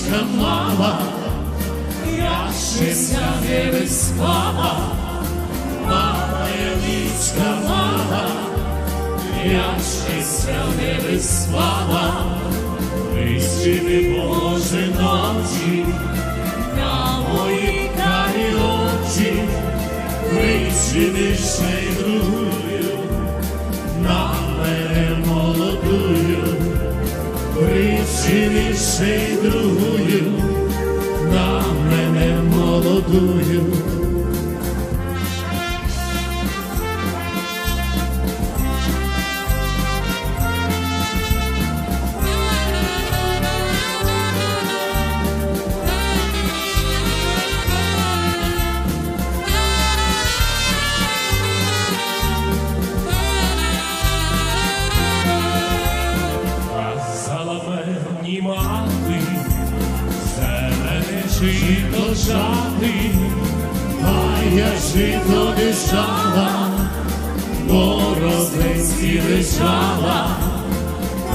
нічка мала, я ще ся не виспала, мала нічка мала, я ще ся не виспала, вищини Боже ночі, на мої карі очі, вищини ще й другою, на мене молодую, причини ще молодую. Казала мені мати, жати, а я жито дишала, борозинські лежала,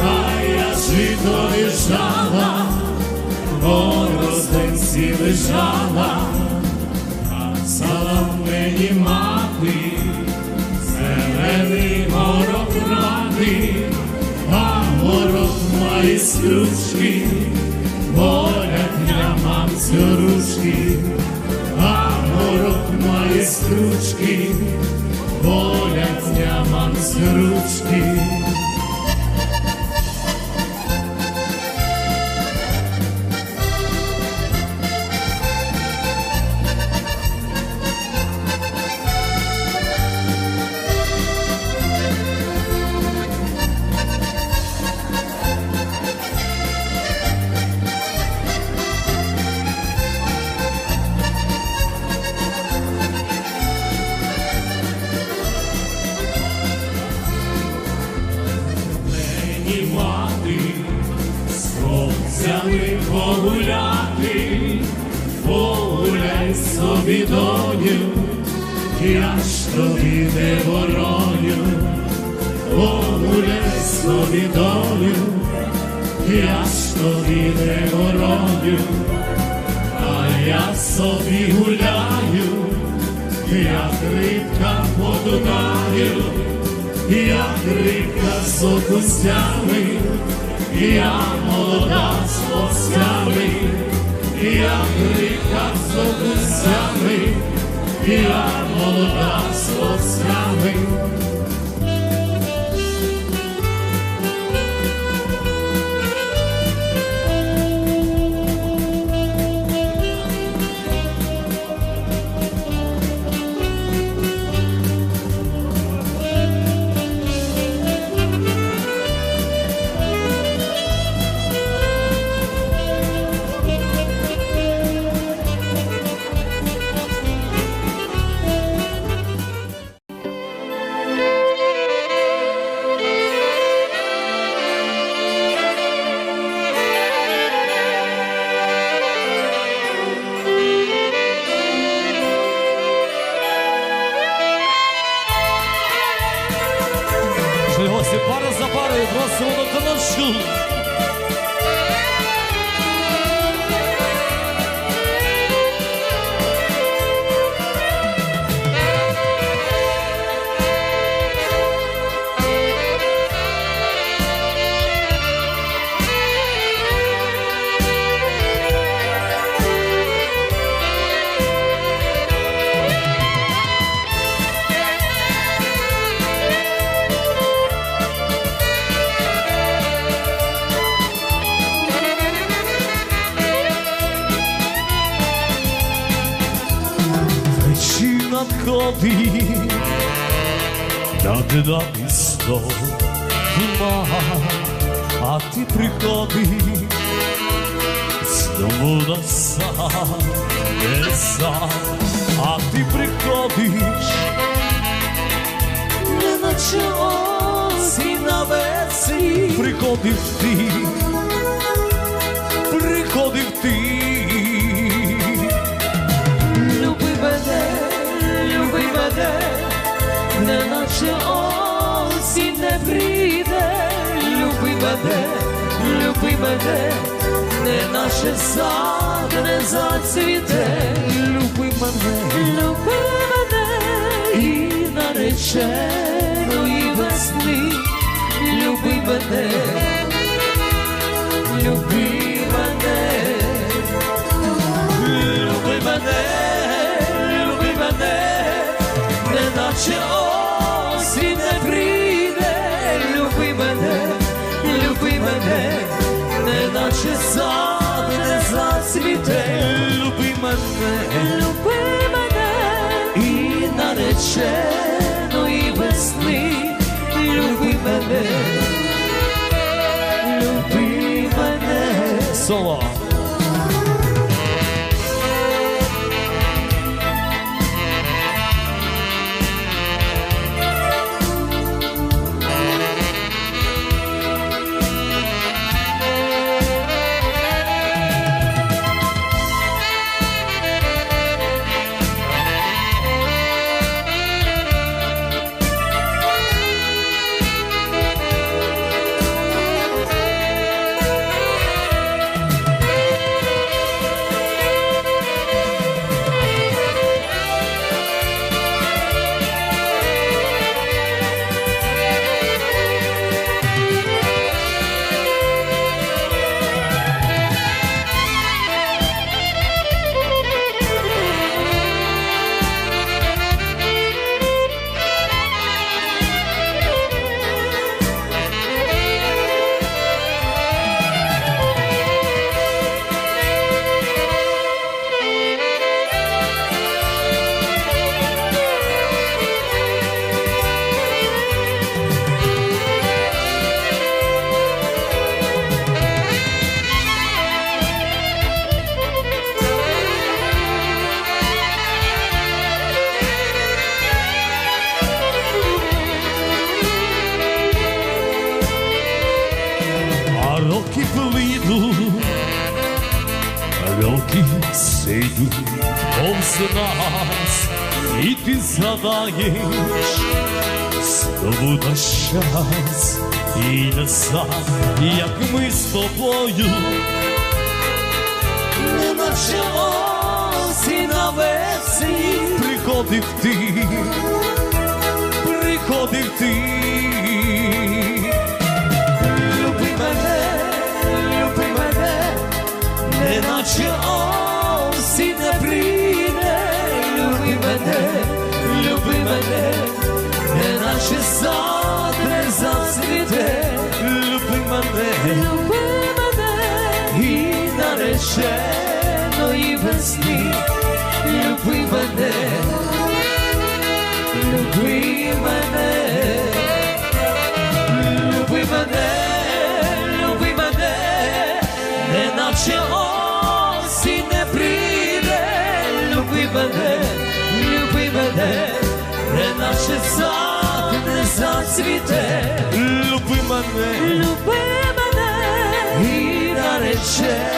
а я жито дишала, борозинські лежала, казала мені мати, зелений горох ради, а горох має стручки, має стручки, болять нямам ручки. Погуляй собі доню, я ж тобі не вороню, погуляй собі доню, я ж тобі не вороню, а я собі гуляю, як рибка по Дунаю. Як рибка з окустями, я молода з хлопцями, як рибка з окустями, я молода з. Siz borasiz borib, rostdan qilib shul. Надходить над нами знов тьма, а ти приходиш знову на сам, не сам, а ти приходиш, неначе осінь навесні, приходив ти, мене, не наше сад не зацвіте, люби мене, люби мене і нареченої весни, люби мене, люби нареченої весни, люби мене, люби мене. Соло. Роки плинуть, роки сидуть повз нас, і ти згадаєш знову наш час і назад, як ми з тобою, Неначе осінь навесні приходив ти, мене, наші сад не зацвіте, люби мене, люби мене, і нареченої весни, люби мене, цвіте, люби мене, люби мене. І нарече.